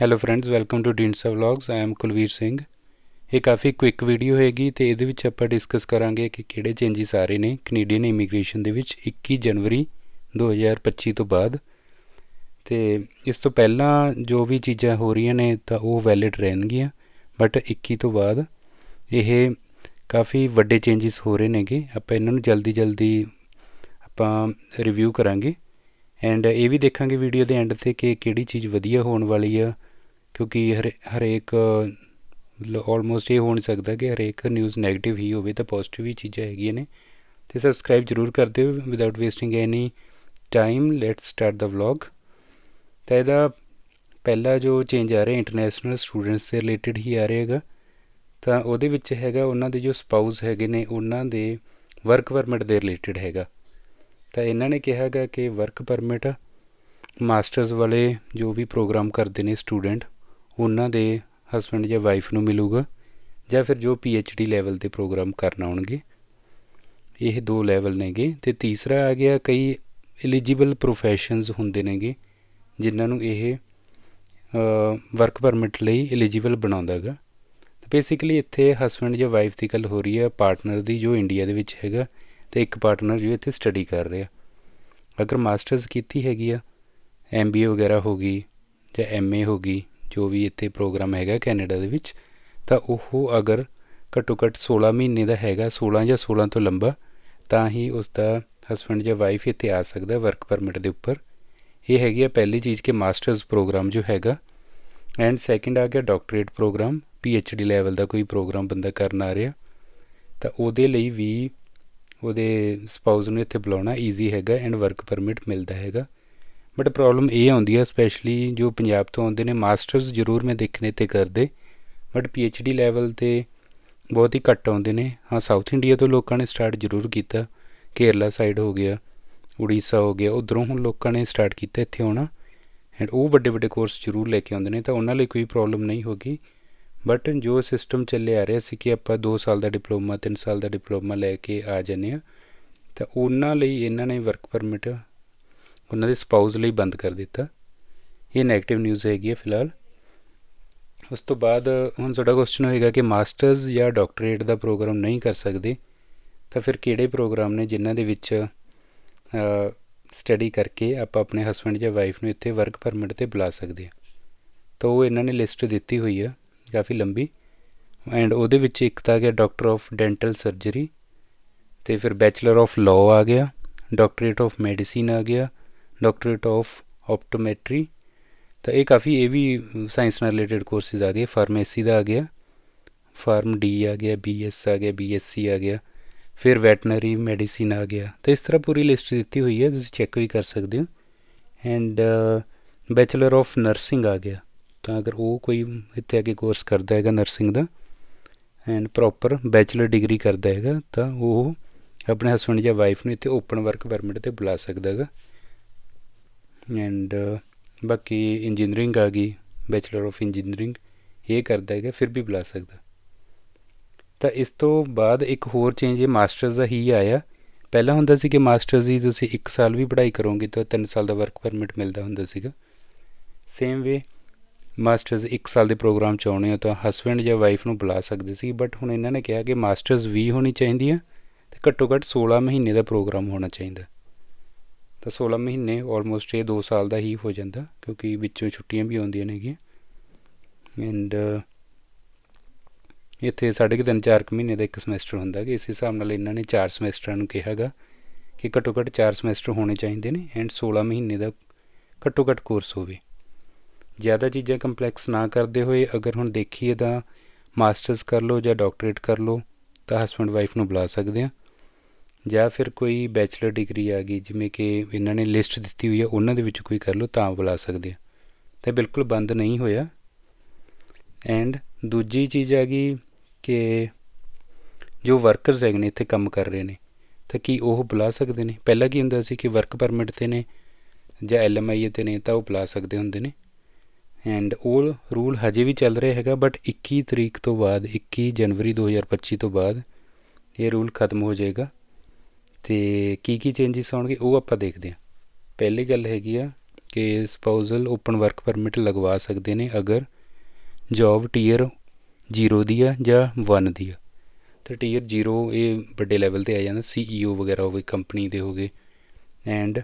Hello friends welcome to ਡੀਨਸਾ vlogs I am Kulvir Singh ਇਹ ਕਾਫੀ quick video ਹੋਏਗੀ ਤੇ ਇਹਦੇ ਵਿੱਚ ਆਪਾਂ ਡਿਸਕਸ ਕਰਾਂਗੇ ਕਿ ਕਿਹੜੇ ਚੇਂਜਸ ਆ ਰਹੇ ਨੇ ਕੈਨੇਡੀਅਨ ਇਮੀਗ੍ਰੇਸ਼ਨ ਦੇ ਵਿੱਚ 21 ਜਨਵਰੀ 2025 ਤੋਂ ਬਾਅਦ। ਤੇ ਇਸ ਤੋਂ ਪਹਿਲਾਂ ਜੋ ਵੀ ਚੀਜ਼ਾਂ ਹੋ ਰਹੀਆਂ ਨੇ ਤਾਂ ਉਹ ਵੈਲਿਡ ਰਹਿਣਗੀਆਂ ਬਟ 21 ਤੋਂ ਬਾਅਦ ਇਹ ਕਾਫੀ ਵੱਡੇ ਚੇਂਜਸ ਹੋ ਰਹੇ ਨੇਗੇ। ਆਪਾਂ ਇਹਨਾਂ ਨੂੰ ਜਲਦੀ ਜਲਦੀ ਆਪਾਂ ਰਿਵਿਊ ਕਰਾਂਗੇ। ਐਂਡ ਇਹ ਵੀ ਦੇਖਾਂਗੇ ਵੀਡੀਓ ਦੇ ਐਂਡ ਤੇ ਕਿ ਕਿਹੜੀ ਚੀਜ਼ ਵਧੀਆ ਹੋਣ ਵਾਲੀ ਆ ਕਿਉਂਕਿ ਹਰੇ, ਹਰੇਕ, ਮਤਲਬ ਆਲਮੋਸਟ ਇਹ ਹੋ ਨਹੀਂ ਸਕਦਾ ਕਿ ਹਰੇਕ ਨਿਊਜ਼ ਨੈਗੇਟਿਵ ਹੀ ਹੋਵੇ, ਤਾਂ ਪੋਜ਼ਿਟਿਵ ਹੀ ਚੀਜ਼ਾਂ ਹੈਗੀਆਂ ਨੇ। ਅਤੇ ਸਬਸਕ੍ਰਾਈਬ ਜਰੂਰ ਕਰ ਦਿਓ without wasting any time let's start the vlog ਤਾਂ ਇਹਦਾ ਪਹਿਲਾ ਜੋ ਚੇਂਜ ਆ ਰਿਹਾ ਇੰਟਰਨੈਸ਼ਨਲ ਸਟੂਡੈਂਟਸ ਦੇ ਰਿਲੇਟਡ ਹੀ ਆ ਰਿਹਾ ਹੈਗਾ। ਤਾਂ ਉਹਦੇ ਵਿੱਚ ਹੈਗਾ ਉਹਨਾਂ ਦੇ ਜੋ ਸਪਾਊਸ ਹੈਗੇ ਨੇ, ਉਹਨਾਂ ਦੇ ਵਰਕ ਪਰਮਿਟ ਦੇ ਰਿਲੇਟਡ ਹੈਗਾ। ਤਾਂ ਇਹਨਾਂ ਨੇ ਕਿਹਾ ਹੈਗਾ ਕਿ ਵਰਕ ਪਰਮਿਟ ਮਾਸਟਰਸ ਵਾਲੇ ਜੋ ਵੀ ਪ੍ਰੋਗਰਾਮ ਕਰਦੇ ਨੇ ਸਟੂਡੈਂਟ ਉਹਨਾਂ ਦੇ ਹਸਬੈਂਡ ਜਾਂ ਵਾਈਫ ਨੂੰ ਮਿਲੂਗਾ ਜਾਂ ਫਿਰ ਜੋ ਪੀ ਐਚ ਡੀ ਲੈਵਲ ਤੇ ਪ੍ਰੋਗਰਾਮ ਕਰਨ ਆਉਣਗੇ ਇਹ ਦੋ ਲੈਵਲ ਨੇਗੇ ਤੇ ਤੀਸਰਾ ਆ ਗਿਆ ਕਈ ਐਲੀਜੀਬਲ ਪ੍ਰੋਫੈਸ਼ਨਸ ਹੁੰਦੇ ਨੇਗੇ ਜਿਨ੍ਹਾਂ ਨੂੰ ਇਹ ਵਰਕ ਪਰਮਿਟ ਲਈ ਐਲੀਜੀਬਲ ਬਣਾਉਂਦਾ ਹੈਗਾ ਬੇਸਿਕਲੀ ਇੱਥੇ ਹਸਬੰਡ ਜਾਂ ਵਾਈਫ ਦੀ ਗੱਲ ਹੋ ਰਹੀ ਹੈ ਪਾਰਟਨਰ ਦੀ ਜੋ ਇੰਡੀਆ ਦੇ ਵਿੱਚ ਹੈਗਾ ਤੇ ਇੱਕ ਪਾਰਟਨਰ ਜੋ ਇੱਥੇ ਸਟੱਡੀ ਕਰ ਰਿਹਾ। ਅਗਰ ਮਾਸਟਰਸ ਕੀਤੀ ਹੈਗੀ ਆ ਐਮਬੀਏ ਵਗੈਰਾ ਹੋ ਗਈ ਜਾਂ ਐਮਏ ਹੋ ਗਈ ਜੋ ਵੀ ਇੱਥੇ ਪ੍ਰੋਗਰਾਮ ਹੈਗਾ ਕੈਨੇਡਾ ਦੇ ਵਿੱਚ, ਤਾਂ ਉਹ ਅਗਰ ਘੱਟੋ ਘੱਟ 16 ਮਹੀਨੇ ਦਾ ਹੈਗਾ 16 ਜਾਂ 16 ਤੋਂ ਲੰਬਾ, ਤਾਂ ਹੀ ਉਸ ਦਾ ਹਸਬੰਡ ਜਾਂ ਵਾਈਫ ਇੱਥੇ ਆ ਸਕਦਾ ਵਰਕ ਪਰਮਿਟ ਦੇ ਉੱਪਰ। ਇਹ ਹੈਗੀ ਆ ਪਹਿਲੀ ਚੀਜ਼ ਕਿ ਮਾਸਟਰਸ ਪ੍ਰੋਗਰਾਮ ਜੋ ਹੈਗਾ ਐਂਡ ਸੈਕਿੰਡ ਆ ਗਿਆ doctorate program P H D level ਦਾ ਕੋਈ ਪ੍ਰੋਗਰਾਮ ਬੰਦਾ ਕਰਨ ਆ ਰਿਹਾ, ਤਾਂ ਉਹਦੇ ਲਈ ਵੀ ਉਹਦੇ ਸਪਾਊਸ ਨੂੰ ਇੱਥੇ ਬੁਲਾਉਣਾ ਈਜ਼ੀ ਹੈਗਾ ਐਂਡ ਵਰਕ ਪਰਮਿਟ ਮਿਲਦਾ ਹੈਗਾ। ਬਟ ਪ੍ਰੋਬਲਮ ਇਹ ਆਉਂਦੀ ਹੈ ਸਪੈਸ਼ਲੀ ਜੋ ਪੰਜਾਬ ਤੋਂ ਆਉਂਦੇ ਨੇ ਮਾਸਟਰਸ ਜ਼ਰੂਰ ਮੈਂ ਦੇਖਣੇ ਤੇ ਕਰਦੇ but P H D level ਤੇ ਬਹੁਤ ਹੀ ਘੱਟ ਆਉਂਦੇ ਨੇ। ਹਾਂ ਸਾਊਥ ਇੰਡੀਆ ਤੋਂ ਲੋਕਾਂ ਨੇ ਸਟਾਰਟ ਜ਼ਰੂਰ ਕੀਤਾ ਕੇਰਲਾ ਸਾਈਡ ਹੋ ਗਿਆ ਉੜੀਸਾ ਹੋ ਗਿਆ, ਉਧਰੋਂ ਹੁਣ ਲੋਕਾਂ ਨੇ ਸਟਾਰਟ ਕੀਤਾ, ਇੱਥੇ ਆਉਣਾ। ਐਂਡ ਉਹ ਵੱਡੇ ਵੱਡੇ ਕੋਰਸ ਜ਼ਰੂਰ ਲੈ ਕੇ ਆਉਂਦੇ ਨੇ, ਤਾਂ ਉਹਨਾਂ ਲਈ ਕੋਈ ਪ੍ਰੋਬਲਮ ਨਹੀਂ ਹੋਗੀ। ਬਟ ਜੋ ਸਿਸਟਮ ਚੱਲੇ ਆ ਰਿਹਾ ਸੀ ਕਿ ਆਪਾਂ 2 ਸਾਲ ਦਾ ਡਿਪਲੋਮਾ 3 ਸਾਲ ਦਾ ਡਿਪਲੋਮਾ ਲੈ ਕੇ ਆ ਜਾਂਦੇ ਆ ਤਾਂ ਉਹਨਾਂ ਲਈ ਇਹਨਾਂ ਨੇ ਵਰਕ ਪਰਮਿਟ ਉਹਨਾਂ ਦੇ ਸਪਾਊਸ ਲਈ ਬੰਦ ਕਰ ਦਿੱਤਾ। ਇਹ 네ਗੇਟਿਵ ਨਿਊਜ਼ ਹੈਗੀ ਹੈ ਫਿਲਹਾਲ। ਉਸ ਤੋਂ ਬਾਅਦ ਹੁਣ ਤੁਹਾਡਾ ਕੁਐਸਚਨ ਹੋਏਗਾ ਕਿ ਮਾਸਟਰਸ ਜਾਂ ਡਾਕਟਰੇਟ ਦਾ ਪ੍ਰੋਗਰਾਮ ਨਹੀਂ ਕਰ ਸਕਦੇ, ਤਾਂ ਫਿਰ ਕਿਹੜੇ ਪ੍ਰੋਗਰਾਮ ਨੇ ਜਿਨ੍ਹਾਂ ਦੇ ਵਿੱਚ ਸਟੱਡੀ ਕਰਕੇ ਆਪਾਂ ਆਪਣੇ ਹਸਬੰਡ ਜਾਂ ਵਾਈਫ ਨੂੰ ਇੱਥੇ ਵਰਕ ਪਰਮਿਟ ਤੇ ਬੁਲਾ ਸਕਦੇ ਹਾਂ। ਤਾਂ ਉਹ ਇਹਨਾਂ ਨੇ ਲਿਸਟ ਦਿੱਤੀ ਹੋਈ ਆ, ਕਾਫੀ ਲੰਬੀ। ਐਂਡ ਉਹਦੇ ਵਿੱਚ ਇੱਕ ਤਾਂ ਗਿਆ ਡਾਕਟਰ ਆਫ ਡੈਂਟਲ ਸਰਜਰੀ ਤੇ ਫਿਰ ਬੈਚਲਰ ਆਫ ਲਾਅ ਆ ਗਿਆ ਡਾਕਟਰੇਟ ਆਫ ਮੈਡੀਸਿਨ ਆ ਗਿਆ ਡਾਕਟਰੇਟ ਆਫ ਆਪਟੋਮੈਟਰੀ ਤਾਂ ਇਹ ਕਾਫੀ, ਇਹ ਵੀ ਸਾਇੰਸ ਨਾਲ ਰਿਲੇਟਡ ਕੋਰਸਿਸ ਆ ਗਏ। ਫਾਰਮੇਸੀ ਦਾ ਆ ਗਿਆ। ਫਾਰਮ ਡੀ ਆ ਗਿਆ ਬੀਐਸ ਆ ਗਿਆ ਬੀਐਸਸੀ ਆ ਗਿਆ। ਫਿਰ ਵੈਟਨਰੀ ਮੈਡੀਸਿਨ ਆ ਗਿਆ। ਤਾਂ ਇਸ ਤਰ੍ਹਾਂ ਪੂਰੀ ਲਿਸਟ ਦਿੱਤੀ ਹੋਈ ਹੈ, ਤੁਸੀਂ ਚੈੱਕ ਵੀ ਕਰ ਸਕਦੇ ਹੋ। ਐਂਡ ਬੈਚਲਰ ਆਫ ਨਰਸਿੰਗ ਆ ਗਿਆ। ਤਾਂ ਅਗਰ ਉਹ ਕੋਈ ਇੱਥੇ ਆ ਕੇ ਕੋਰਸ ਕਰਦਾ ਹੈਗਾ ਨਰਸਿੰਗ ਦਾ ਐਂਡ ਪ੍ਰੋਪਰ ਬੈਚਲਰ ਡਿਗਰੀ ਕਰਦਾ ਹੈਗਾ, ਤਾਂ ਉਹ ਆਪਣੇ ਹਸਬੰਡ ਜਾਂ ਵਾਈਫ ਨੂੰ ਇੱਥੇ ਓਪਨ ਵਰਕ ਪਰਮਿਟ ਤੇ ਬੁਲਾ ਸਕਦਾ ਹੈਗਾ। ਐਂਡ uh, ਬਾਕੀ ਇੰਜੀਨੀਅਰਿੰਗ ਆ ਗਈ ਬੈਚਲਰ ਆਫ ਇੰਜੀਨੀਅਰਿੰਗ ਇਹ ਕਰਦਾ ਹੈਗਾ, ਫਿਰ ਵੀ ਬੁਲਾ ਸਕਦਾ। ਤਾਂ ਇਸ ਤੋਂ ਬਾਅਦ ਇੱਕ ਹੋਰ ਚੇਂਜ ਇਹ ਮਾਸਟਰਸ ਦਾ ਹੀ ਆਇਆ। ਪਹਿਲਾਂ ਹੁੰਦਾ ਸੀ ਕਿ ਮਾਸਟਰਸ ਹੀ ਤੁਸੀਂ 1 ਸਾਲ ਵੀ ਪੜ੍ਹਾਈ ਕਰੋਗੇ ਤਾਂ 3 ਸਾਲ ਦਾ ਵਰਕ ਪਰਮਿਟ ਮਿਲਦਾ ਹੁੰਦਾ ਸੀਗਾ। ਸੇਮ ਵੇ ਮਾਸਟਰਸ 1 ਸਾਲ ਦੇ ਪ੍ਰੋਗਰਾਮ ਚ ਆਉਣੇ ਹੋ ਤਾਂ ਹਸਬੰਡ ਜਾਂ ਵਾਈਫ ਨੂੰ ਬੁਲਾ ਸਕਦੇ ਸੀ ਬਟ ਹੁਣ ਇਹਨਾਂ ਨੇ ਕਿਹਾ ਕਿ ਮਾਸਟਰਸ ਵੀ ਹੋਣੀ ਚਾਹੀਦੀ ਹੈ ਤੇ ਘੱਟੋ ਘੱਟ 16 ਮਹੀਨੇ ਦਾ ਪ੍ਰੋਗਰਾਮ ਹੋਣਾ ਚਾਹੀਦਾ। ਤਾਂ 16 ਮਹੀਨੇ ਆਲਮੋਸਟ ਇਹ 2 ਸਾਲ ਦਾ ਹੀ ਹੋ ਜਾਂਦਾ, ਕਿਉਂਕਿ ਵਿੱਚੋਂ ਛੁੱਟੀਆਂ ਵੀ ਆਉਂਦੀਆਂ ਨੇਗੀਆਂ। ਐਂਡ ਇੱਥੇ ਸਾਡੇ ਕਿ ਤਿੰਨ ਚਾਰ ਮਹੀਨੇ ਦਾ ਇੱਕ ਸਮੈਸਟਰ ਹੁੰਦਾ ਕਿ ਇਸ ਹਿਸਾਬ ਨਾਲ ਇਹਨਾਂ ਨੇ 4 ਸਮੈਸਟਰਾਂ ਨੂੰ ਕਿਹਾਗਾ ਕਿ ਘੱਟੋ ਘੱਟ 4 ਸਮੈਸਟਰ ਹੋਣੇ ਚਾਹੀਦੇ ਨੇ ਐਂਡ 16 ਮਹੀਨੇ ਦਾ ਘੱਟੋ ਘੱਟ ਕੋਰਸ ਹੋਵੇ। ਜ਼ਿਆਦਾ ਚੀਜ਼ਾਂ ਕੰਪਲੈਕਸ ਨਾ ਕਰਦੇ ਹੋਏ ਅਗਰ ਹੁਣ ਦੇਖੀਏ ਤਾਂ ਮਾਸਟਰਸ ਕਰ ਲਓ ਜਾਂ ਡਾਕਟਰੇਟ ਕਰ ਲਓ ਤਾਂ ਹਸਬੰਡ ਵਾਈਫ ਨੂੰ ਬੁਲਾ ਸਕਦੇ ਆ। ਜਾਂ ਫਿਰ ਕੋਈ ਬੈਚਲਰ ਡਿਗਰੀ ਆ ਗਈ, ਜਿਵੇਂ ਕਿ ਇਹਨਾਂ ਨੇ ਲਿਸਟ ਦਿੱਤੀ ਹੋਈ ਹੈ ਉਹਨਾਂ ਦੇ ਵਿੱਚ ਕੋਈ ਕਰ ਲਓ ਤਾਂ ਬੁਲਾ ਸਕਦੇ ਆ। ਤੇ ਬਿਲਕੁਲ ਬੰਦ ਨਹੀਂ ਹੋਇਆ। ਐਂਡ ਦੂਜੀ ਚੀਜ਼ ਆ ਗਈ ਕਿ ਜੋ ਵਰਕਰਸ ਹੈਗੇ ਨੇ, ਇੱਥੇ ਕੰਮ ਕਰ ਰਹੇ ਨੇ, ਤਾਂ ਕੀ ਉਹ ਬੁਲਾ ਸਕਦੇ ਨੇ? ਪਹਿਲਾਂ ਕੀ ਹੁੰਦਾ ਸੀ ਕਿ ਵਰਕ ਪਰਮਿਟ ਤੇ ਨੇ ਜਾਂ ਐਲਐਮਆਈ ਤੇ ਨੇ, ਤਾਂ ਉਹ ਬੁਲਾ ਸਕਦੇ ਹੁੰਦੇ ਨੇ। ਐਂਡ ਉਹ ਰੂਲ ਹਜੇ ਵੀ ਚੱਲ ਰਿਹਾ ਹੈਗਾ ਬਟ 21 ਤਰੀਕ ਤੋਂ ਬਾਅਦ 21 ਜਨਵਰੀ 2025 ਤੋਂ ਬਾਅਦ ਇਹ ਰੂਲ ਖਤਮ ਹੋ ਜਾਏਗਾ। ਅਤੇ ਕੀ ਕੀ ਚੇਂਜਸ ਆਉਣਗੇ, ਉਹ ਆਪਾਂ ਦੇਖਦੇ ਹਾਂ। ਪਹਿਲੀ ਗੱਲ ਹੈਗੀ ਆ ਕਿ ਸਪਾਊਜ਼ਲ ਓਪਨ ਵਰਕ ਪਰਮਿਟ ਲਗਵਾ ਸਕਦੇ ਨੇ ਅਗਰ ਜੌਬ ਟੀਅਰ 0 ਦੀ ਆ ਜਾਂ 1 ਦੀ ਆ। ਤਾਂ ਟੀਅਰ 0 ਇਹ ਵੱਡੇ ਲੈਵਲ ਤੇ ਆ ਜਾਂਦਾ ਸੀਈਓ ਵਗੈਰਾ ਹੋਵੇ ਕੰਪਨੀ ਦੇ ਹੋਗੇ। ਐਂਡ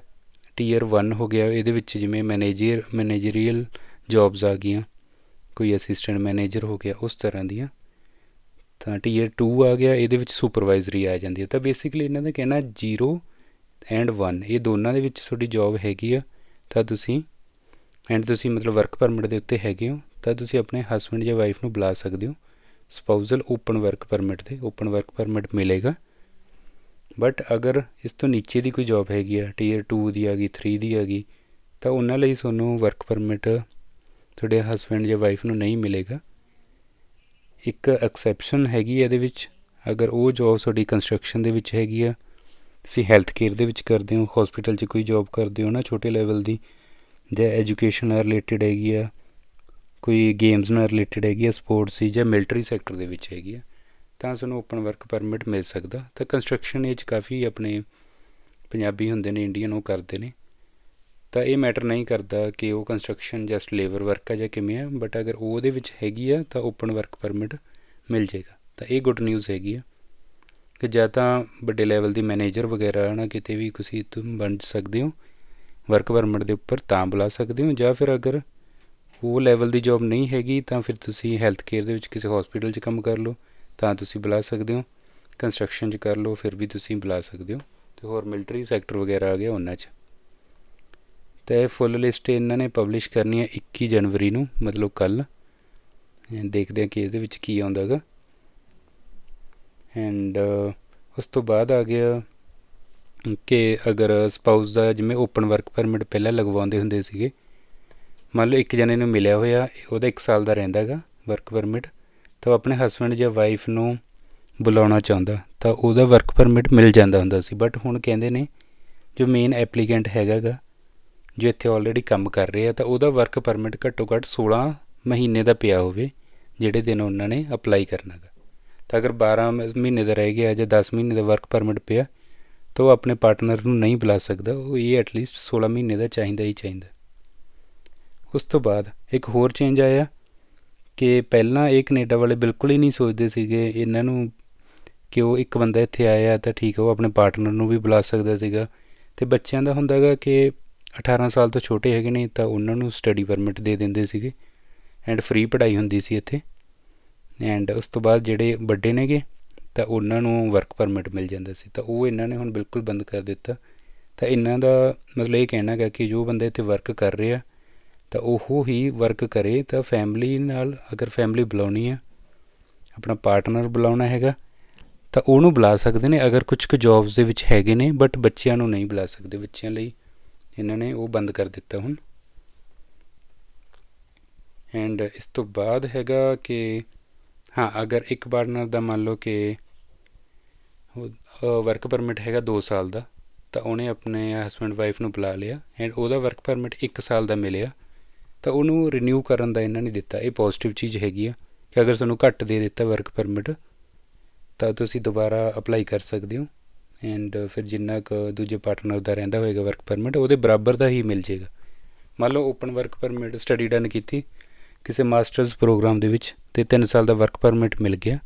ਟੀਅਰ 1 ਹੋ ਗਿਆ, ਇਹਦੇ ਵਿੱਚ ਜਿਵੇਂ ਮੈਨੇਜਰ ਮੈਨੇਜਰੀਅਲ ਜੌਬਸ ਆ ਗਈਆਂ, ਕੋਈ ਅਸਿਸਟੈਂਟ ਮੈਨੇਜਰ ਹੋ ਗਿਆ, ਉਸ ਤਰ੍ਹਾਂ ਦੀਆਂ। ਤਾਂ ਟੀਅਰ 2 ਆ ਗਿਆ, ਇਹਦੇ ਵਿੱਚ ਸੁਪਰਵਾਈਜ਼ਰੀ ਆ ਜਾਂਦੀ ਹੈ। ਤਾਂ ਬੇਸਿਕਲੀ ਇਹਨਾਂ ਦਾ ਕਹਿਣਾ 0 ਐਂਡ 1 ਇਹ ਦੋਨਾਂ ਦੇ ਵਿੱਚ ਤੁਹਾਡੀ ਜੌਬ ਹੈਗੀ ਆ, ਤਾਂ ਤੁਸੀਂ ਐਂਡ ਤੁਸੀਂ ਮਤਲਬ ਵਰਕ ਪਰਮਿਟ ਦੇ ਉੱਤੇ ਹੈਗੇ ਹੋ, ਤਾਂ ਤੁਸੀਂ ਆਪਣੇ ਹਸਬੰਡ ਜਾਂ ਵਾਈਫ ਨੂੰ ਬੁਲਾ ਸਕਦੇ ਹੋ। ਸਪਾਊਜ਼ਲ ਓਪਨ ਵਰਕ ਪਰਮਿਟ ਤੇ ਓਪਨ ਵਰਕ ਪਰਮਿਟ ਮਿਲੇਗਾ। ਬਟ ਅਗਰ ਇਸ ਤੋਂ ਨੀਚੇ ਦੀ ਕੋਈ ਜੌਬ ਹੈਗੀ ਆ ਟੀਅਰ 2 ਦੀ ਆ ਗਈ 3 ਦੀ ਆ ਗਈ, ਤਾਂ ਉਹਨਾਂ ਲਈ ਤੁਹਾਨੂੰ ਵਰਕ ਪਰਮਿਟ ਤੁਹਾਡੇ ਹਸਬੰਡ ਜਾਂ ਵਾਈਫ ਨੂੰ ਨਹੀਂ ਮਿਲੇਗਾ। ਇੱਕ ਐਕਸੈਪਸ਼ਨ ਹੈਗੀ ਇਹਦੇ ਵਿੱਚ। ਅਗਰ ਉਹ ਜੋਬ ਤੁਹਾਡੀ ਕੰਸਟਰਕਸ਼ਨ ਦੇ ਵਿੱਚ ਹੈਗੀ ਆ, ਤੁਸੀਂ ਹੈਲਥ ਕੇਅਰ ਦੇ ਵਿੱਚ ਕਰਦੇ ਹੋ ਹਸਪੀਟਲ 'ਚ ਕੋਈ ਜੋਬ ਕਰਦੇ ਹੋ ਨਾ ਛੋਟੇ ਲੈਵਲ ਦੀ, ਜਾਂ ਐਜੂਕੇਸ਼ਨ ਨਾਲ ਰਿਲੇਟਡ ਹੈਗੀ ਆ, ਕੋਈ ਗੇਮਸ ਨਾਲ ਰਿਲੇਟਡ ਹੈਗੀ ਆ ਸਪੋਰਟਸ ਸੀ ਜਾਂ ਮਿਲਟਰੀ ਸੈਕਟਰ ਦੇ ਵਿੱਚ ਹੈਗੀ ਆ, ਤਾਂ ਤੁਹਾਨੂੰ ਓਪਨ ਵਰਕ ਪਰਮਿਟ ਮਿਲ ਸਕਦਾ। ਤਾਂ ਕੰਸਟਰਕਸ਼ਨ ਇਹ 'ਚ ਕਾਫੀ ਆਪਣੇ ਪੰਜਾਬੀ ਹੁੰਦੇ ਨੇ ਇੰਡੀਅਨ ਉਹ ਕਰਦੇ ਨੇ। ਤਾਂ ਇਹ ਮੈਟਰ ਨਹੀਂ ਕਰਦਾ ਕਿ ਉਹ ਕੰਸਟਰਕਸ਼ਨ ਜਸਟ ਲੇਬਰ ਵਰਕ ਆ ਜਾਂ ਕਿਵੇਂ ਆ ਬਟ ਅਗਰ ਉਹ ਉਹਦੇ ਵਿੱਚ ਹੈਗੀ ਆ, ਤਾਂ ਓਪਨ ਵਰਕ ਪਰਮਿਟ ਮਿਲ ਜਾਏਗਾ। ਤਾਂ ਇਹ ਗੁੱਡ ਨਿਊਜ਼ ਹੈਗੀ ਆ। ਕਿ ਜਾਂ ਤਾਂ ਵੱਡੇ ਲੈਵਲ ਦੀ ਮੈਨੇਜਰ ਵਗੈਰਾ ਨਾ ਕਿਤੇ ਵੀ ਤੁਸੀਂ ਤੁਮ ਬਣ ਸਕਦੇ ਹੋ ਵਰਕ ਪਰਮਿਟ ਦੇ ਉੱਪਰ ਤਾਂ ਬੁਲਾ ਸਕਦੇ ਹੋ, ਜਾਂ ਫਿਰ ਅਗਰ ਉਹ ਲੈਵਲ ਦੀ ਜੌਬ ਨਹੀਂ ਹੈਗੀ, ਤਾਂ ਫਿਰ ਤੁਸੀਂ ਹੈਲਥ ਕੇਅਰ ਦੇ ਵਿੱਚ ਕਿਸੇ ਹਸਪੀਟਲ 'ਚ ਕੰਮ ਕਰ ਲਓ, ਤਾਂ ਤੁਸੀਂ ਬੁਲਾ ਸਕਦੇ ਹੋ। ਕੰਸਟਰਕਸ਼ਨ 'ਚ ਕਰ ਲਓ, ਫਿਰ ਵੀ ਤੁਸੀਂ ਬੁਲਾ ਸਕਦੇ ਹੋ। ਤੇ ਹੋਰ ਮਿਲਟਰੀ ਸੈਕਟਰ ਵਗੈਰਾ ਆ ਗਿਆ ਉਹਨਾਂ 'ਚ। ਤੇ ਇਹ ਫੁੱਲ ਲਿਸਟ ਇਹਨਾਂ ਨੇ ਪਬਲਿਸ਼ ਕਰਨੀ ਹੈ 21 ਜਨਵਰੀ ਨੂੰ, ਮਤਲਬ ਕੱਲ ਦੇਖਦੇ ਹਾਂ ਕਿ ਇਹਦੇ ਵਿੱਚ ਕੀ ਆਉਂਦਾ ਆਉਂਦਾਗਾ ਐਂਡ ਉਸ ਤੋਂ ਬਾਅਦ ਆ ਗਿਆ ਕਿ ਅਗਰ ਸਪਾਊਸ ਦਾ ਜਿਵੇਂ ਓਪਨ ਵਰਕ ਪਰਮਿਟ ਪਹਿਲਾਂ ਲਗਵਾਉਂਦੇ ਹੁੰਦੇ ਸੀਗੇ, ਮੰਨ ਲਓ ਇੱਕ ਜਣੇ ਨੂੰ ਮਿਲਿਆ ਹੋਇਆ, ਉਹਦਾ 1 ਸਾਲ ਦਾ ਰਹਿੰਦਾ ਰਹਿੰਦਾਗਾ ਵਰਕ ਪਰਮਿਟ ਤਾਂ ਉਹ ਆਪਣੇ ਹਸਬੰਡ ਜਾਂ ਵਾਈਫ ਨੂੰ ਬੁਲਾਉਣਾ ਚਾਹੁੰਦਾ, ਤਾਂ ਉਹਦਾ ਵਰਕ ਪਰਮਿਟ ਮਿਲ ਜਾਂਦਾ ਹੁੰਦਾ ਸੀ। ਬਟ ਹੁਣ ਕਹਿੰਦੇ ਨੇ, ਜੋ ਮੇਨ ਐਪਲੀਕੈਂਟ ਹੈਗਾਗਾ ਜੋ ਇੱਥੇ ਆਲਰੇਡੀ ਕੰਮ ਕਰ ਰਹੇ ਆ, ਤਾਂ ਉਹਦਾ ਵਰਕ ਪਰਮਿਟ ਘੱਟੋ ਘੱਟ 16 ਮਹੀਨੇ ਦਾ ਪਿਆ ਹੋਵੇ, ਜਿਹੜੇ ਦਿਨ ਉਹਨਾਂ ਨੇ ਅਪਲਾਈ ਕਰਨਾ ਕਰਨਾਗਾ। ਤਾਂ ਅਗਰ 12 ਮਹੀਨੇ ਦਾ ਰਹਿ ਗਿਆ ਜਾਂ 10 ਮਹੀਨੇ ਦਾ ਵਰਕ ਪਰਮਿਟ ਪਿਆ, ਤਾਂ ਉਹ ਆਪਣੇ ਪਾਰਟਨਰ ਨੂੰ ਨਹੀਂ ਬੁਲਾ ਸਕਦਾ, ਉਹ ਇਹ ਐਟਲੀਸਟ 16 ਮਹੀਨੇ ਦਾ ਚਾਹੀਦਾ ਹੀ ਚਾਹੀਦਾ। ਉਸ ਤੋਂ ਬਾਅਦ ਇੱਕ ਹੋਰ ਚੇਂਜ ਆਇਆ ਕਿ ਪਹਿਲਾਂ ਇਹ ਕੈਨੇਡਾ ਵਾਲੇ ਬਿਲਕੁਲ ਹੀ ਨਹੀਂ ਸੋਚਦੇ ਸੀਗੇ, ਇਹਨਾਂ ਨੂੰ ਕਿ ਉਹ ਇੱਕ ਬੰਦਾ ਇੱਥੇ ਆਇਆ ਤਾਂ ਠੀਕ ਉਹ ਆਪਣੇ ਪਾਰਟਨਰ ਨੂੰ ਵੀ ਬੁਲਾ ਸਕਦਾ ਸੀਗਾ। ਤੇ ਬੱਚਿਆਂ ਦਾ ਹੁੰਦਾਗਾ ਕਿ 18 ਸਾਲ ਤੋਂ ਛੋਟੇ ਹੈਗੇ ਨੇ ਤਾਂ ਉਹਨਾਂ ਨੂੰ ਸਟੱਡੀ ਪਰਮਿਟ ਦੇ ਦਿੰਦੇ ਸੀਗੇ ਐਂਡ ਫ੍ਰੀ ਪੜ੍ਹਾਈ ਹੁੰਦੀ ਸੀ ਇੱਥੇ ਐਂਡ ਉਸ ਤੋਂ ਬਾਅਦ ਜਿਹੜੇ ਵੱਡੇ ਨੇਗੇ ਤਾਂ ਉਹਨਾਂ ਨੂੰ ਵਰਕ ਪਰਮਿਟ ਮਿਲ ਜਾਂਦਾ ਸੀ ਤਾਂ ਉਹ ਇਹਨਾਂ ਨੇ ਹੁਣ ਬਿਲਕੁਲ ਬੰਦ ਕਰ ਦਿੱਤਾ ਤਾਂ ਇਹਨਾਂ ਦਾ ਮਤਲਬ ਇਹ ਕਹਿਣਾ ਹੈ ਕਿ ਜੋ ਬੰਦੇ ਇੱਥੇ ਵਰਕ ਕਰ ਰਿਹਾ ਤਾਂ ਉਹ ਹੀ ਵਰਕ ਕਰੇ ਤਾਂ ਫੈਮਿਲੀ ਨਾਲ ਅਗਰ ਫੈਮਿਲੀ ਬੁਲਾਉਣੀ ਆ, ਆਪਣਾ ਪਾਰਟਨਰ ਬੁਲਾਉਣਾ ਹੈਗਾ ਤਾਂ ਉਹਨੂੰ ਬੁਲਾ ਸਕਦੇ ਨੇ ਅਗਰ ਕੁਝ ਕੁ ਜੌਬਸ ਦੇ ਵਿੱਚ ਹੈਗੇ ਨੇ ਬਟ ਬੱਚਿਆਂ ਨੂੰ ਨਹੀਂ ਬੁਲਾ ਸਕਦੇ ਬੱਚਿਆਂ ਲਈ ਇਹਨਾਂ ਨੇ ਉਹ ਬੰਦ ਕਰ ਦਿੱਤਾ ਹੁਣ। ਐਂਡ ਇਸ ਤੋਂ ਬਾਅਦ ਹੈਗਾ ਕਿ, ਹਾਂ, ਅਗਰ ਇੱਕ ਪਾਰਟਨਰ ਦਾ ਮੰਨ ਲਓ ਕਿ ਵਰਕ ਪਰਮਿਟ ਹੈਗਾ 2 ਸਾਲ ਦਾ, ਤਾਂ ਉਹਨੇ ਆਪਣੇ ਹਸਬੰਡ ਵਾਈਫ ਨੂੰ ਬੁਲਾ ਲਿਆ ਐਂਡ ਉਹਦਾ ਵਰਕ ਪਰਮਿਟ 1 ਸਾਲ ਦਾ ਮਿਲਿਆ, ਤਾਂ ਉਹਨੂੰ ਰੀਨਿਊ ਕਰਨ ਦਾ ਇਹਨਾਂ ਨੇ ਦਿੱਤਾ। ਇਹ ਪੋਜ਼ਿਟਿਵ ਚੀਜ਼ ਹੈਗੀ ਆ ਕਿ ਅਗਰ ਤੁਹਾਨੂੰ ਘੱਟ ਦੇ ਦਿੱਤਾ ਵਰਕ ਪਰਮਿਟ ਤਾਂ ਤੁਸੀਂ ਦੁਬਾਰਾ ਅਪਲਾਈ ਕਰ ਸਕਦੇ ਹੋ। ਐਂਡ uh, ਫਿਰ ਜਿੰਨਾ ਕੁ ਦੂਜੇ ਪਾਰਟਨਰ ਦਾ ਰਹਿੰਦਾ ਹੋਏਗਾ ਵਰਕ ਪਰਮਿਟ ਉਹਦੇ ਬਰਾਬਰ ਦਾ ਹੀ ਮਿਲ ਜਾਏਗਾ। ਮੰਨ ਲਓ open work permit study done ਕੀਤੀ, ਕਿਸੇ ਮਾਸਟਰਸ ਪ੍ਰੋਗਰਾਮ ਦੇ ਵਿੱਚ ਤੇ 3 ਸਾਲ ਦਾ ਵਰਕ ਪਰਮਿਟ ਮਿਲ ਗਿਆ।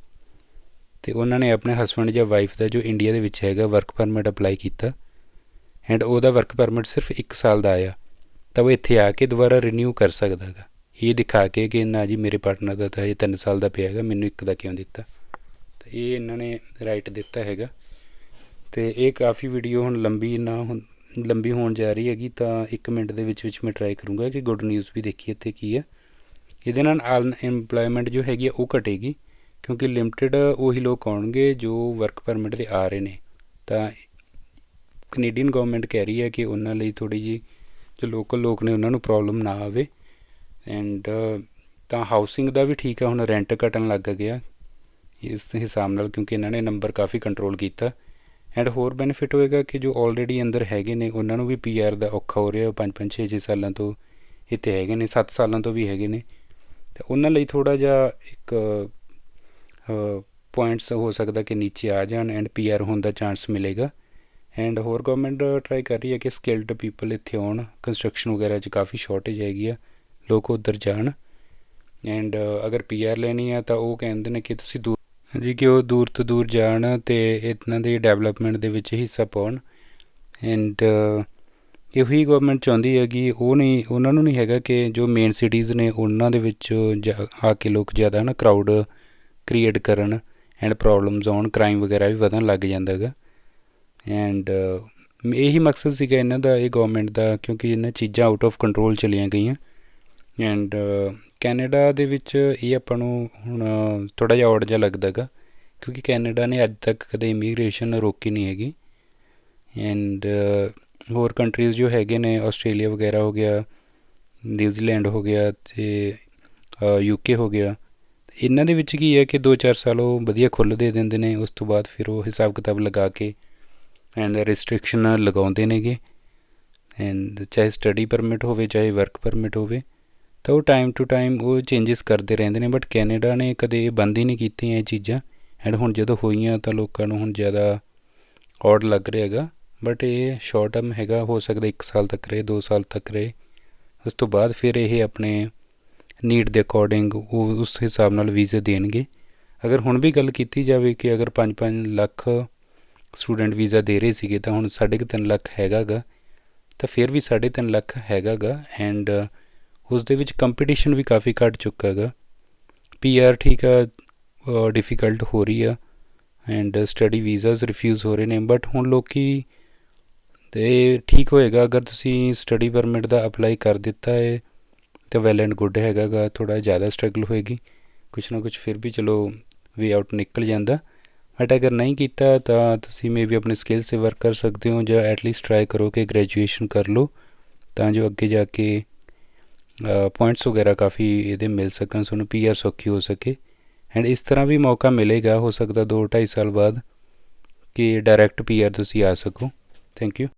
ਤੇ ਉਹਨਾਂ ਨੇ ਆਪਣੇ ਹਸਬੰਡ ਜਾਂ ਵਾਈਫ ਦਾ ਜੋ ਇੰਡੀਆ ਦੇ ਵਿੱਚ ਹੈਗਾ ਵਰਕ ਪਰਮਿਟ ਅਪਲਾਈ ਕੀਤਾ। ਐਂਡ ਉਹਦਾ ਵਰਕ ਪਰਮਿਟ ਸਿਰਫ 1 ਸਾਲ ਦਾ ਆਇਆ। ਤਾਂ ਉਹ ਇੱਥੇ ਆ ਕੇ ਦੁਬਾਰਾ ਰੀਨਿਊ ਕਰ ਸਕਦਾ ਹੈਗਾ। ਇਹ ਦਿਖਾ ਕੇ ਕਿ ਨਾ ਜੀ ਮੇਰੇ ਪਾਰਟਨਰ ਦਾ ਤਾਂ ਇਹ 3 ਸਾਲ ਦਾ ਪਿਆ ਹੈਗਾ, ਮੈਨੂੰ ਇੱਕ ਦਾ ਕਿਉਂ ਦਿੱਤਾ? ਤਾਂ ਇਹ ਇਹਨਾਂ ਨੇ ਰਾਈਟ ਦਿੱਤਾ ਹੈਗਾ। ਅਤੇ ਇਹ ਕਾਫੀ ਵੀਡੀਓ ਹੁਣ ਲੰਬੀ ਨਾ ਹੁਣ ਲੰਬੀ ਹੋਣ ਜਾ ਰਹੀ ਹੈਗੀ, ਤਾਂ 1 ਮਿੰਟ ਦੇ ਵਿੱਚ ਵਿੱਚ ਮੈਂ ਟਰਾਈ ਕਰੂੰਗਾ ਕਿ ਗੁੱਡ ਨਿਊਜ਼ ਵੀ ਦੇਖੀਏ ਇੱਥੇ ਕੀ ਹੈ। ਇਹਦੇ ਨਾਲ ਅਨਐਮਪਲੋਇਮੈਂਟ ਜੋ ਹੈਗੀ ਆ, ਉਹ ਘਟੇਗੀ, ਕਿਉਂਕਿ ਲਿਮਟਿਡ ਉਹੀ ਲੋਕ ਆਉਣਗੇ ਜੋ ਵਰਕ ਪਰਮਿਟ ਤੇ ਆ ਰਹੇ ਨੇ। ਤਾਂ ਕੈਨੇਡੀਅਨ ਗਵਰਨਮੈਂਟ ਕਹਿ ਰਹੀ ਹੈ ਕਿ ਉਹਨਾਂ ਲਈ ਥੋੜੀ ਜੀ ਜੋ ਲੋਕਲ ਲੋਕ ਨੇ ਉਹਨਾਂ ਨੂੰ ਪ੍ਰੋਬਲਮ ਨਾ ਆਵੇ। ਐਂਡ ਤਾਂ ਹਾਊਸਿੰਗ ਦਾ ਵੀ ਠੀਕ ਆ, ਹੁਣ ਰੈਂਟ ਘਟਣ ਲੱਗ ਗਿਆ। ਇਸ ਹਿਸਾਬ ਨਾਲ ਕਿਉਂਕਿ ਇਹਨਾਂ ਨੇ ਨੰਬਰ ਕਾਫੀ ਕੰਟਰੋਲ ਕੀਤਾ। ਐਂਡ ਹੋਰ ਬੈਨੀਫਿਟ ਹੋਏਗਾ ਕਿ ਜੋ ਆਲਰੇਡੀ ਅੰਦਰ ਹੈਗੇ ਨੇ, ਉਹਨਾਂ ਨੂੰ ਵੀ ਪੀਆਰ ਦਾ ਔਖਾ ਹੋ ਰਿਹਾ 5 5 6 6 ਸਾਲਾਂ ਤੋਂ ਇੱਥੇ ਹੈਗੇ ਨੇ 7 ਸਾਲਾਂ ਤੋਂ ਵੀ ਹੈਗੇ ਨੇ। ਤੇ ਉਹਨਾਂ ਲਈ ਥੋੜਾ ਜਿਹਾ ਇੱਕ ਪੁਆਇੰਟਸ ਹੋ ਸਕਦਾ ਕਿ ਨੀਚੇ ਆ ਜਾਣ ਐਂਡ ਪੀਆਰ ਹੋਣ ਦਾ ਚਾਂਸ ਮਿਲੇਗਾ। ਐਂਡ ਹੋਰ ਗਵਰਨਮੈਂਟ ਟਰਾਈ ਕਰ ਰਹੀ ਹੈ ਕਿ ਸਕਿਲਡ ਪੀਪਲ ਇੱਥੇ ਆਉਣ ਕੰਸਟਰਕਸ਼ਨ ਵਗੈਰਾ 'ਚ ਕਾਫੀ ਸ਼ਾਰਟੇਜ ਹੈਗੀ ਆ, ਲੋਕ ਉੱਧਰ ਜਾਣ। ਐਂਡ ਅਗਰ ਪੀਆਰ ਲੈਣੀ ਆ ਤਾਂ ਉਹ ਕਹਿੰਦੇ ਨੇ ਕਿ ਤੁਸੀਂ ਦੂਰ ਜੀ ਕਿ ਉਹ ਦੂਰ ਤੋਂ ਦੂਰ ਜਾਣ ਅਤੇ ਇਹਨਾਂ ਦੀ ਡਿਵੈਲਪਮੈਂਟ ਦੇ ਵਿੱਚ ਹਿੱਸਾ ਪਾਉਣ। ਐਂਡ ਇਹੀ ਗਵਰਨਮੈਂਟ ਚਾਹੁੰਦੀ ਹੈ ਕਿ ਉਹ ਨਹੀਂ, ਉਹਨਾਂ ਨੂੰ ਨਹੀਂ ਹੈਗਾ ਕਿ ਜੋ ਮੇਨ ਸਿਟੀਜ਼ ਨੇ ਉਹਨਾਂ ਦੇ ਵਿੱਚ ਜਾ- ਆ ਕੇ ਲੋਕ ਜ਼ਿਆਦਾ ਨਾ ਕਰਾਊਡ ਕ੍ਰੀਏਟ ਕਰਨ ਐਂਡ ਪ੍ਰੋਬਲਮਸ ਆਉਣ ਕ੍ਰਾਈਮ ਵਗੈਰਾ ਵੀ ਵਧਣ ਲੱਗ ਜਾਂਦਾ ਹੈਗਾ। ਐਂਡ ਇਹੀ ਮਕਸਦ ਸੀਗਾ ਇਹਨਾਂ ਦਾ, ਇਹ ਗਵਰਨਮੈਂਟ ਦਾ, ਕਿਉਂਕਿ ਇਹਨਾਂ ਚੀਜ਼ਾਂ ਆਊਟ ਆਫ ਕੰਟਰੋਲ ਚਲੀਆਂ ਗਈਆਂ। ਐਂਡ ਕੈਨੇਡਾ uh, ਦੇ ਵਿੱਚ ਇਹ ਆਪਾਂ ਨੂੰ ਹੁਣ ਥੋੜ੍ਹਾ ਜਿਹਾ ਔਡ ਜਿਹਾ ਲੱਗਦਾ ਹੈਗਾ ਕਿਉਂਕਿ ਕੈਨੇਡਾ ਨੇ ਅੱਜ ਤੱਕ ਕਦੇ ਇਮੀਗ੍ਰੇਸ਼ਨ ਰੋਕੀ ਨਹੀਂ ਹੈਗੀ। ਐਂਡ uh, ਹੋਰ ਕੰਟਰੀਜ਼ ਜੋ ਹੈਗੇ ਨੇ ਆਸਟ੍ਰੇਲੀਆ ਵਗੈਰਾ ਹੋ ਗਿਆ ਨਿਊਜ਼ੀਲੈਂਡ ਹੋ ਗਿਆ ਤੇ uh, ਯੂਕੇ ਹੋ ਗਿਆ, ਇਹਨਾਂ ਦੇ ਵਿੱਚ ਕੀ ਹੈ ਕਿ 2-4 ਸਾਲ ਉਹ ਵਧੀਆ ਖੁੱਲ੍ਹ ਦੇ ਦਿੰਦੇ ਨੇ, ਉਸ ਤੋਂ ਬਾਅਦ ਫਿਰ ਉਹ ਹਿਸਾਬ ਕਿਤਾਬ ਲਗਾ ਕੇ ਐਂਡ ਰੈਸਟ੍ਰਿਕਸ਼ਨ ਲਗਾਉਂਦੇ ਨੇਗੇ। ਐਂਡ ਚਾਹੇ ਸਟੱਡੀ ਪਰਮਿਟ ਹੋਵੇ, ਚਾਹੇ ਵਰਕ ਪਰਮਿਟ ਹੋਵੇ ਤਾਂ ਉਹ ਟਾਈਮ ਟੂ ਟਾਈਮ ਉਹ ਚੇਂਜਸ ਕਰਦੇ ਰਹਿੰਦੇ ਨੇ ਬਟ ਕੈਨੇਡਾ ਨੇ ਕਦੇ ਇਹ ਬੰਦ ਹੀ ਨਹੀਂ ਕੀਤੀਆਂ ਇਹ ਚੀਜ਼ਾਂ। ਐਂਡ ਹੁਣ ਜਦੋਂ ਹੋਈਆਂ ਤਾਂ ਲੋਕਾਂ ਨੂੰ ਹੁਣ ਜ਼ਿਆਦਾ ਔਡ ਲੱਗ ਰਿਹਾ ਹੈਗਾ। ਬਟ ਇਹ ਸ਼ਾਰਟ ਟਰਮ ਹੈਗਾ, ਹੋ ਸਕਦਾ 1 ਸਾਲ ਤੱਕ ਰਹੇ 2 ਸਾਲ ਤੱਕ ਰਹੇ। ਉਸ ਤੋਂ ਬਾਅਦ ਫਿਰ ਇਹ ਆਪਣੇ ਨੀਡ ਦੇ ਅਕੋਰਡਿੰਗ ਉਹ ਉਸ ਹਿਸਾਬ ਨਾਲ ਵੀਜ਼ੇ ਦੇਣਗੇ। ਅਗਰ ਹੁਣ ਵੀ ਗੱਲ ਕੀਤੀ ਜਾਵੇ ਕਿ ਅਗਰ 5-5 ਲੱਖ ਸਟੂਡੈਂਟ ਵੀਜ਼ਾ ਦੇ ਰਹੇ ਸੀਗੇ, ਤਾਂ ਹੁਣ 3.5 ਲੱਖ ਹੈਗਾਗਾ। ਤਾਂ ਫਿਰ ਵੀ 3.5 ਲੱਖ ਹੈਗਾਗਾ। ਐਂਡ ਉਸ ਦੇ ਵਿੱਚ ਕੰਪੀਟੀਸ਼ਨ ਵੀ ਕਾਫੀ ਘਟ ਚੁੱਕਾ ਹੈਗਾ। ਪੀਆਰ ਠੀਕ ਆ ਡਿਫਿਕਲਟ ਹੋ ਰਹੀ ਆ ਐਂਡ ਸਟੱਡੀ ਵੀਜ਼ਾਸ ਰਿਫਿਊਜ਼ ਹੋ ਰਹੇ ਨੇ ਬਟ ਹੁਣ ਲੋਕੀ ਤੇ ਠੀਕ ਹੋਏਗਾ, ਅਗਰ ਤੁਸੀਂ ਸਟੱਡੀ ਪਰਮਿਟ ਦਾ ਅਪਲਾਈ ਕਰ ਦਿੱਤਾ ਹੈ, ਤਾਂ ਵੈਲ ਐਂਡ ਗੁੱਡ ਹੈਗਾਗਾ ਥੋੜਾ ਜ਼ਿਆਦਾ ਸਟਰਗਲ ਹੋਏਗੀ। ਕੁਛ ਨਾ ਕੁਛ ਫਿਰ ਵੀ ਚਲੋ ਵੇ ਆਊਟ ਨਿਕਲ ਜਾਂਦਾ। ਬਟ ਅਗਰ ਨਹੀਂ ਕੀਤਾ ਤਾਂ ਤੁਸੀਂ ਮੇ ਮੇਬੀ ਆਪਣੇ ਸਕਿੱਲ 'ਤੇ ਵਰਕ ਕਰ ਸਕਦੇ ਹੋ ਜਾਂ ਐਟਲੀਸਟ ਟਰਾਈ ਕਰੋ ਕਿ ਗ੍ਰੈਜੂਏਸ਼ਨ ਕਰ ਲਓ, ਤਾਂ ਜੋ ਅੱਗੇ ਜਾ ਕੇ ਪੁਆਇੰਟਸ ਵਗੈਰਾ ਕਾਫੀ ਇਹਦੇ ਮਿਲ ਸਕਣ ਤੁਹਾਨੂੰ ਪੀਆਰ ਸੌਖੀ ਹੋ ਸਕੇ। ਐਂਡ ਇਸ ਤਰ੍ਹਾਂ ਵੀ ਮੌਕਾ ਮਿਲੇਗਾ, ਹੋ ਸਕਦਾ 2 2.5 ਸਾਲ ਬਾਅਦ ਕਿ ਡਾਇਰੈਕਟ ਪੀਆਰ ਤੁਸੀਂ ਆ ਸਕੋ। Thank you